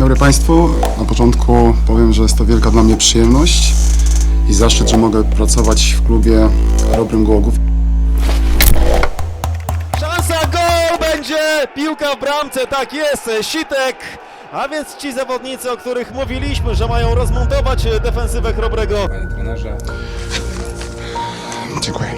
dobry Państwu. Na początku powiem, że jest to wielka dla mnie przyjemność i zaszczyt, że mogę pracować w klubie Robrym Głogów. Szansa, gol będzie! Piłka w bramce, tak jest, Sitek. A więc ci zawodnicy, o których mówiliśmy, że mają rozmontować defensywę Chrobrego. Panie trenerze, Dziękuję.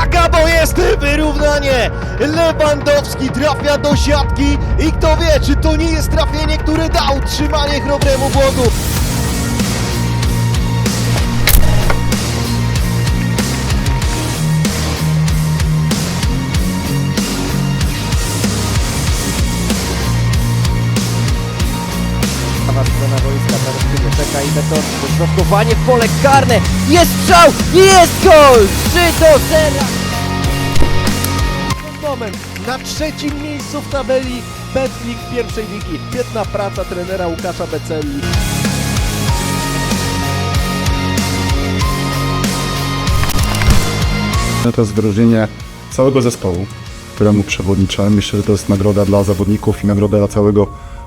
Uwaga, bo jest wyrównanie! Lewandowski trafia do siatki i kto wie, czy to nie jest trafienie, które da utrzymanie Chrobremu Głogu. Czeka i beton, dośrodkowanie w pole karne, jest strzał, jest gol, 3 do 0. moment. Na trzecim miejscu w tabeli Betlik pierwszej ligi. Świetna praca trenera Łukasza Becelli. To jest wyróżnienie całego zespołu, któremu przewodniczę. Myślę, że to jest nagroda dla zawodników i nagroda dla całego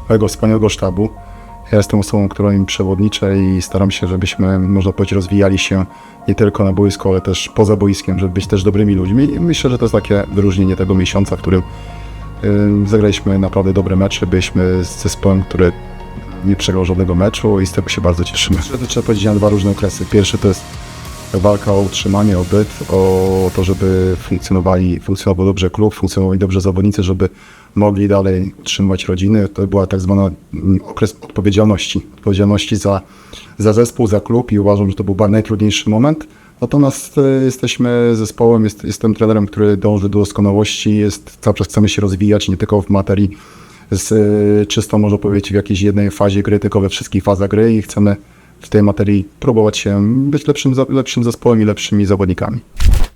mojego wspaniałego sztabu. Ja jestem osobą, którą im przewodniczę i staram się, żebyśmy, można powiedzieć, rozwijali się nie tylko na boisku, ale też poza boiskiem, żeby być też dobrymi ludźmi. I myślę, że to jest takie wyróżnienie tego miesiąca, w którym y, zagraliśmy naprawdę dobre mecze. Byliśmy z zespołem, który nie przegrał żadnego meczu i z tego się bardzo cieszymy. Trzeba powiedzieć na dwa różne okresy. Pierwszy to jest walka o utrzymanie, o byt, o to, żeby funkcjonowali, funkcjonował dobrze klub, funkcjonowali dobrze zawodnicy, żeby mogli dalej utrzymywać rodziny. To była tak zwana mm, okres odpowiedzialności. Odpowiedzialności za, za zespół, za klub i uważam, że to był najtrudniejszy moment. Natomiast e, jesteśmy zespołem, jest, jestem trenerem, który dąży do doskonałości, jest, cały czas chcemy się rozwijać, nie tylko w materii z, e, czysto można powiedzieć w jakiejś jednej fazie gry, tylko we wszystkich fazach gry i chcemy w tej materii próbować się być lepszym, lepszym zespołem i lepszymi zawodnikami.